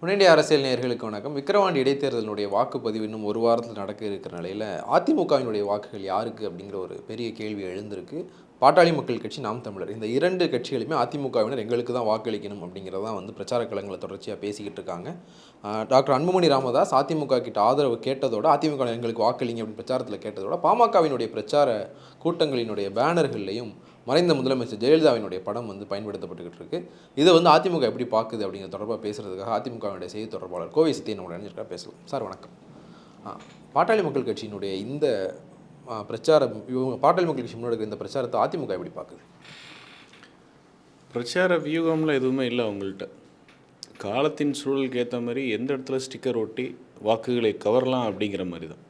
முன்னிண்டிய அரசியல் நேர்களுக்கு வணக்கம். விக்கிரவாண்டி இடைத்தேர்தலினுடைய வாக்குப்பதிவு இன்னும் ஒரு வாரத்தில் நடக்க இருக்கிற நிலையில் அதிமுகவினுடைய வாக்குகள் யாருக்கு அப்படிங்கிற ஒரு பெரிய கேள்வி எழுந்திருக்கு. பாட்டாளி மக்கள் கட்சி நாம் தமிழர். இந்த இரண்டு கட்சிகளுமே அதிமுகவினர் எங்களுக்கு தான் வாக்களிக்கணும் அப்படிங்கிறதான் வந்து பிரச்சார கலங்களை தொடர்ச்சியாக பேசிக்கிட்டு இருக்காங்க. டாக்டர் அன்புமணி ராமதாஸ் அதிமுக கிட்ட ஆதரவு கேட்டதோட அதிமுக எங்களுக்கு வாக்களிங்க அப்படின்னு பிரச்சாரத்தில் கேட்டதோட பாமகவினுடைய பிரச்சார கூட்டங்களினுடைய பேனர்கள்லையும் மறைந்த முதலமைச்சர் ஜெயலலிதாவினுடைய படம் வந்து பயன்படுத்தப்பட்டுக்கிட்டு இருக்கு. இதை வந்து அதிமுக எப்படி பார்க்குது அப்படிங்கிற தொடர்பாக பேசுறதுக்காக அதிமுகவினுடைய செய்தி தொடர்பாளர் கோவை சத்தியன் நம்மளோட இணைஞ்சிருக்கா பேசலாம். சார் வணக்கம். பாட்டாளி மக்கள் கட்சியினுடைய இந்த பிரச்சாரம் இவங்க பாட்டல் மக்கள் கட்சி முன்னாடி இந்த பிரச்சாரத்தை அதிமுக எப்படி பார்க்குது? பிரச்சார வியூகம்லாம் எதுவுமே இல்லை அவங்கள்ட்ட. காலத்தின் சூழலுக்கு ஏற்ற மாதிரி எந்த இடத்துல ஸ்டிக்கர் ஒட்டி வாக்குகளை கவரலாம் அப்படிங்கிற மாதிரி தான்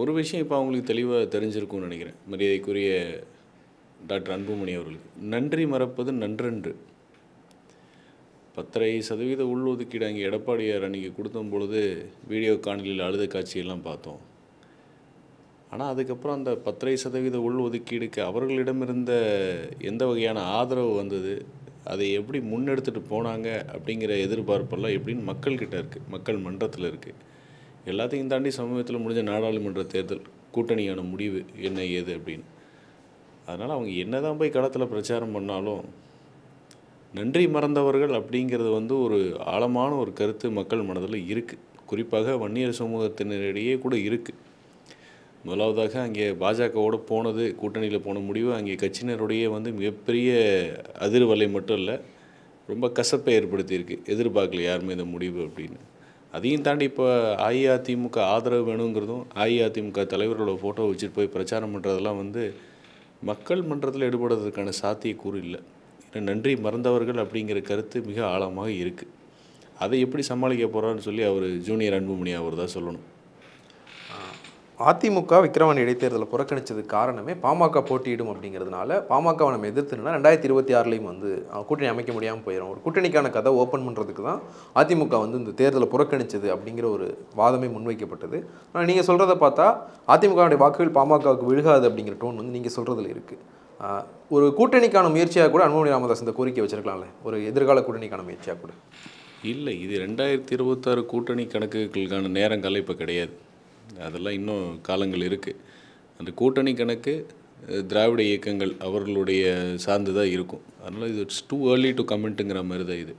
ஒரு விஷயம் இப்போ அவங்களுக்கு தெளிவாக தெரிஞ்சிருக்கும்னு நினைக்கிறேன். மரியாதைக்குரிய டாக்டர் அன்புமணி அவர்களுக்கு. நன்றி மறப்பது நன்றன்று. பத்தரை சதவீத உள்ஒதுக்கீடு அங்கே எடப்பாடியார் அன்றைக்கி கொடுத்தும் பொழுது வீடியோ காணொலியில் அழுத காட்சியெல்லாம் பார்த்தோம். ஆனால் அதுக்கப்புறம் அந்த பத்தரை சதவீத உள் ஒதுக்கீடுக்கு அவர்களிடமிருந்த எந்த வகையான ஆதரவு வந்தது? அதை எப்படி முன்னெடுத்துட்டு போனாங்க? அப்படிங்கிற எதிர்பார்ப்பெல்லாம் எப்படின்னு மக்கள்கிட்ட இருக்குது மக்கள் மன்றத்தில் இருக்குது எல்லாத்தையும் தாண்டி சமூகத்தில் முடிஞ்ச நாடாளுமன்ற தேர்தல் கூட்டணியான முடிவு என்ன ஏது அப்படின்னு. அதனால் அவங்க என்னதான் போய் களத்தில் பிரச்சாரம் பண்ணாலும் நன்றி மறந்தவர்கள் அப்படிங்கிறது வந்து ஒரு ஆழமான ஒரு கருத்து மக்கள் மனதில் இருக்குது குறிப்பாக வன்னியர் சமூகத்தினரிடையே கூட இருக்குது முதலாவதாக அங்கே பாஜகவோடு போனது கூட்டணியில் போன முடிவு அங்கே கட்சியினருடைய வந்து மிகப்பெரிய அதிர்வலை மட்டும் இல்லை ரொம்ப கசப்பை ஏற்படுத்தியிருக்கு. எதிர்பார்க்கல யாருமே இந்த முடிவு அப்படின்னு. அதையும் தாண்டி இப்போ அஇஅதிமுக ஆதரவு வேணுங்கிறதும் அஇஅதிமுக தலைவர்களோட ஃபோட்டோ வச்சுட்டு போய் பிரச்சாரம் பண்ணுறதெல்லாம் வந்து மக்கள் மன்றத்தில் ஈடுபடுறதுக்கான சாத்தியக்கூறு இல்லை. ஏன்னா நன்றி மறந்தவர்கள் அப்படிங்கிற கருத்து மிக ஆழமாக இருக்குது அதை எப்படி சமாளிக்க போகிறான்னு சொல்லி அவர் ஜூனியர் அன்புமணி அவர் தான் சொல்லணும். அதிமுக விக்ரவாணி இடைத்தேர்தலை புறக்கணித்ததுக்கு காரணமே பாமக போட்டியிடும் அப்படிங்கிறதுனால பாமகவை நம்ம எதிர்த்துனா ரெண்டாயிரத்தி இருபத்தி ஆறுலையும் வந்து கூட்டணி அமைக்க முடியாமல் போயிடும் ஒரு கூட்டணிக்கான கதை ஓப்பன் பண்ணுறதுக்கு தான் அதிமுக வந்து இந்த தேர்தலை புறக்கணிச்சது அப்படிங்கிற ஒரு வாதமே முன்வைக்கப்பட்டது. ஆனால் நீங்கள் சொல்கிறத பார்த்தா அதிமுகவுடைய வாக்குகள் பாமகவுக்கு விழுகாது அப்படிங்கிற டோன் வந்து நீங்கள் சொல்கிறதுல இருக்குது ஒரு கூட்டணிக்கான முயற்சியாக கூட அன்புமணி ராமதாஸ் இந்த கோரிக்கை வச்சிருக்கலாம்ல? ஒரு எதிர்கால கூட்டணிக்கான முயற்சியாக கூட. இல்லை இது ரெண்டாயிரத்தி இருபத்தாறு கூட்டணி கணக்குகளுக்கான நேரங்கள் இப்போ கிடையாது. அதெல்லாம் இன்னும் காலங்கள் இருக்குது அந்த கூட்டணி கணக்கு திராவிட இயக்கங்கள் அவர்களுடைய சார்ந்து தான் இருக்கும். அதனால் இது இட்ஸ் டூ ஏர்லி டு கமெண்ட்டுங்கிற மாதிரி தான் இது.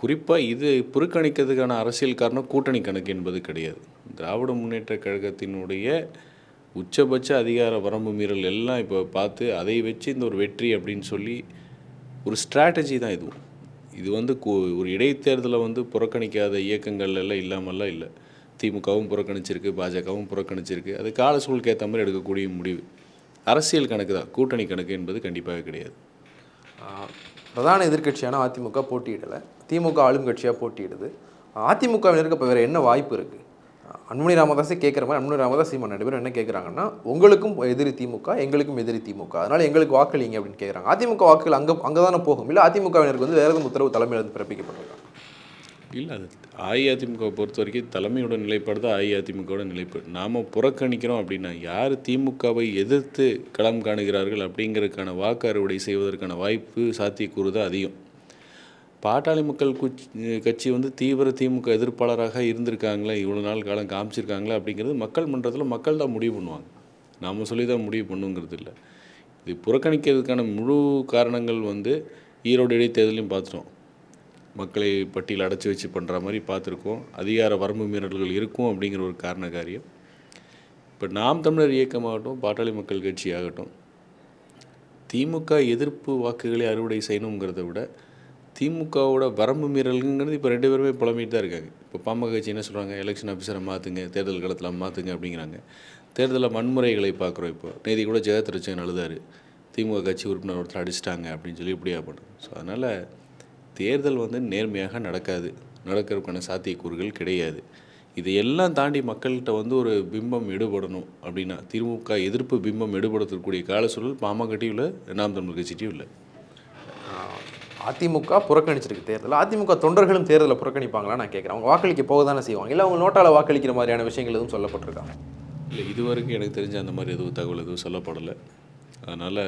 குறிப்பாக இது புறக்கணிக்கிறதுக்கான அரசியல் காரணம் கூட்டணி கணக்கு என்பது கிடையாது. திராவிட முன்னேற்ற கழகத்தினுடைய உச்சபட்ச அதிகார வரம்பு மீறல் எல்லாம் இப்போ பார்த்து அதை வச்சு இந்த ஒரு வெற்றி அப்படின்னு சொல்லி ஒரு ஸ்ட்ராட்டஜி தான் இதுவும். இது வந்து ஒரு இடைத்தேர்தலை வந்து புறக்கணிக்காத இயக்கங்கள் எல்லாம் இல்லாமல்லாம் இல்லை. திமுகவும் புறக்கணிச்சிருக்கு பாஜகவும் புறக்கணிச்சிருக்கு. அது கால சூழலுக்கு ஏற்ற மாதிரி எடுக்கக்கூடிய முடிவு. அரசியல் கணக்கு தான். கூட்டணி கணக்கு என்பது கண்டிப்பாக கிடையாது. பிரதான எதிர்க்கட்சியான அதிமுக போட்டியிடலை. திமுக ஆளும் கட்சியாக போட்டியிடுது. அதிமுகவினருக்கு இப்போ வேறு என்ன வாய்ப்பு இருக்குது அன்புமணி ராமதாஸே கேட்குற மாதிரி அன்புமணி ராமதாஸ் சீமான் ரெண்டு பேரும் என்ன கேட்குறாங்கன்னா உங்களுக்கும் எதிரி திமுக எங்களுக்கும் எதிரி திமுக. அதனால் எங்களுக்கு வாக்களிங்க அப்படின்னு கேட்குறாங்க அதிமுக வாக்குகள் அங்கே அங்கே தானே போகும். இல்லை அதிமுகவினருக்கு வந்து வேறு எதுவும் உத்தரவு தலைமையிலிருந்து பிறப்பிக்கப்பட்டிருக்காங்க இல்லை அது அஇஅதிமுக பொறுத்த வரைக்கும் தலைமையோட நிலைப்பாடு தான் அஇஅதிமுகவோட நிலைப்பாடு நாம் புறக்கணிக்கிறோம் அப்படின்னா யார் திமுகவை எதிர்த்து களம் காணுகிறார்கள் அப்படிங்கிறதுக்கான வாக்கு அறுவடை செய்வதற்கான வாய்ப்பு சாத்தியக்கூறு தான் அதிகம். பாட்டாளி மக்கள் குச் கட்சி வந்து தீவிர திமுக எதிர்ப்பாளராக இருந்திருக்காங்களே இவ்வளோ நாள் காலம் காமிச்சிருக்காங்களே அப்படிங்கிறது மக்கள் மன்றத்தில் மக்கள் தான் முடிவு பண்ணுவாங்க. நாம் சொல்லி தான் முடிவு பண்ணுங்கிறது இல்லை. இது புறக்கணிக்கிறதுக்கான முழு காரணங்கள் வந்து ஈரோடு இடைத்தேர்தலையும் பார்த்துட்டோம். மக்களை பட்டியல் அடைச்சி வச்சு பண்ணுற மாதிரி பார்த்துருக்கோம். அதிகார வரம்பு மீறல்கள் இருக்கும் அப்படிங்கிற ஒரு காரண காரியம். இப்போ நாம் தமிழர் இயக்கமாகட்டும் பாட்டாளி மக்கள் கட்சி ஆகட்டும் திமுக எதிர்ப்பு வாக்குகளை அறுவடை செய்யணுங்கிறத விட திமுகவோட வரம்பு மீறல்ங்கிறது இப்போ ரெண்டு பேருமே புலம்பிட்டு தான் இருக்காங்க. இப்போ பாமக கட்சி என்ன சொல்கிறாங்க எலெக்ஷன் ஆஃபீஸரை மாற்றுங்க தேர்தல் களத்தில் மாற்றுங்க அப்படிங்கிறாங்க. தேர்தலில் வன்முறைகளை பார்க்குறோம் இப்போ. நேதி கூட ஜெகத் ரச்சன் அழுதாரு. திமுக கட்சி உறுப்பினர் ஒருத்தர் அடிச்சிட்டாங்க அப்படின்னு சொல்லி இப்படியா பண்ணுறோம் ஸோ அதனால் தேர்தல் வந்து நேர்மையாக நடக்காது. நடக்கிறதுக்கான சாத்தியக்கூறுகள் கிடையாது. இதையெல்லாம் தாண்டி மக்கள்கிட்ட வந்து ஒரு பிம்பம் எடுபடணும் அப்படின்னா திமுக எதிர்ப்பு பிம்பம் எடுபடுத்தக்கூடிய கால சூழல் பாமகட்டியும் இல்லை நாம் தமிழ் கட்சிட்டையும் இல்லை. அதிமுக புறக்கணிச்சிருக்கு தேர்தல். அதிமுக தொண்டர்களும் தேர்தலை புறக்கணிப்பாங்களா நான் கேட்குறேன் அவங்க வாக்களிக்க போக தானே செய்வாங்க. இல்லை அவங்க நோட்டால் வாக்களிக்கிற மாதிரியான விஷயங்கள் எதுவும் சொல்லப்பட்டிருக்காங்க இல்லை இதுவரைக்கும் எனக்கு தெரிஞ்ச அந்த மாதிரி எதுவும் தகவல் எதுவும் சொல்லப்படலை. அதனால்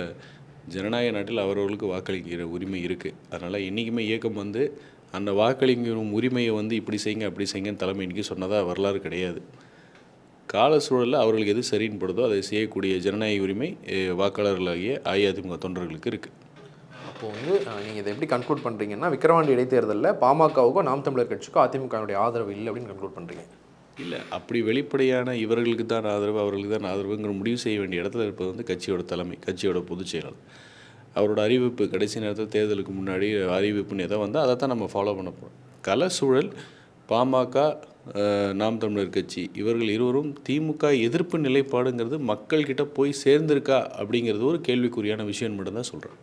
ஜனநாயக நாட்டில் அவரவர்களுக்கு வாக்களிக்கிற உரிமை இருக்குது அதனால் என்றைக்குமே இயக்கம் வந்து அந்த வாக்களிக்கும் உரிமையை வந்து இப்படி செய்யுங்க அப்படி செய்யுங்கன்னு தலைமை இன்றைக்கி சொன்னதாக வரலாறு கிடையாது. கால சூழலில் அவர்களுக்கு எது சரின்னு படுதோ அதை செய்யக்கூடிய ஜனநாயக உரிமை வாக்காளர்களாகிய அஇஅதிமுக தொண்டர்களுக்கு இருக்குது அப்போது வந்து நீங்கள் இதை எப்படி கன்க்ளூட் பண்ணுறீங்கன்னா விக்கிரவாண்டி இடைத்தேர்தலில் பாமகவுக்கும் நாம் தமிழர் கட்சிக்கும் அதிமுகவுடைய ஆதரவு இல்லை அப்படின்னு கன்க்ளூட் பண்ணுறீங்க இல்லை அப்படி வெளிப்படையான இவர்களுக்கு தான் ஆதரவு அவர்களுக்கு தான் ஆதரவுங்கிற முடிவு செய்ய வேண்டிய இடத்துல இருப்பது வந்து கட்சியோட தலைமை கட்சியோட பொதுச் செயலாளர். அவரோட அறிவிப்பு கடைசி நேரத்தில் தேர்தலுக்கு முன்னாடி அறிவிப்புன்னு எதை வந்தால் அதை தான் நம்ம ஃபாலோ பண்ண போகிறோம் கல சூழல் பாமக நாம் தமிழர் கட்சி இவர்கள் இருவரும் திமுக எதிர்ப்பு நிலைப்பாடுங்கிறது மக்கள்கிட்ட போய் சேர்ந்திருக்கா அப்படிங்கிறது ஒரு கேள்விக்குறியான விஷயம் மட்டும்தான் சொல்கிறேன்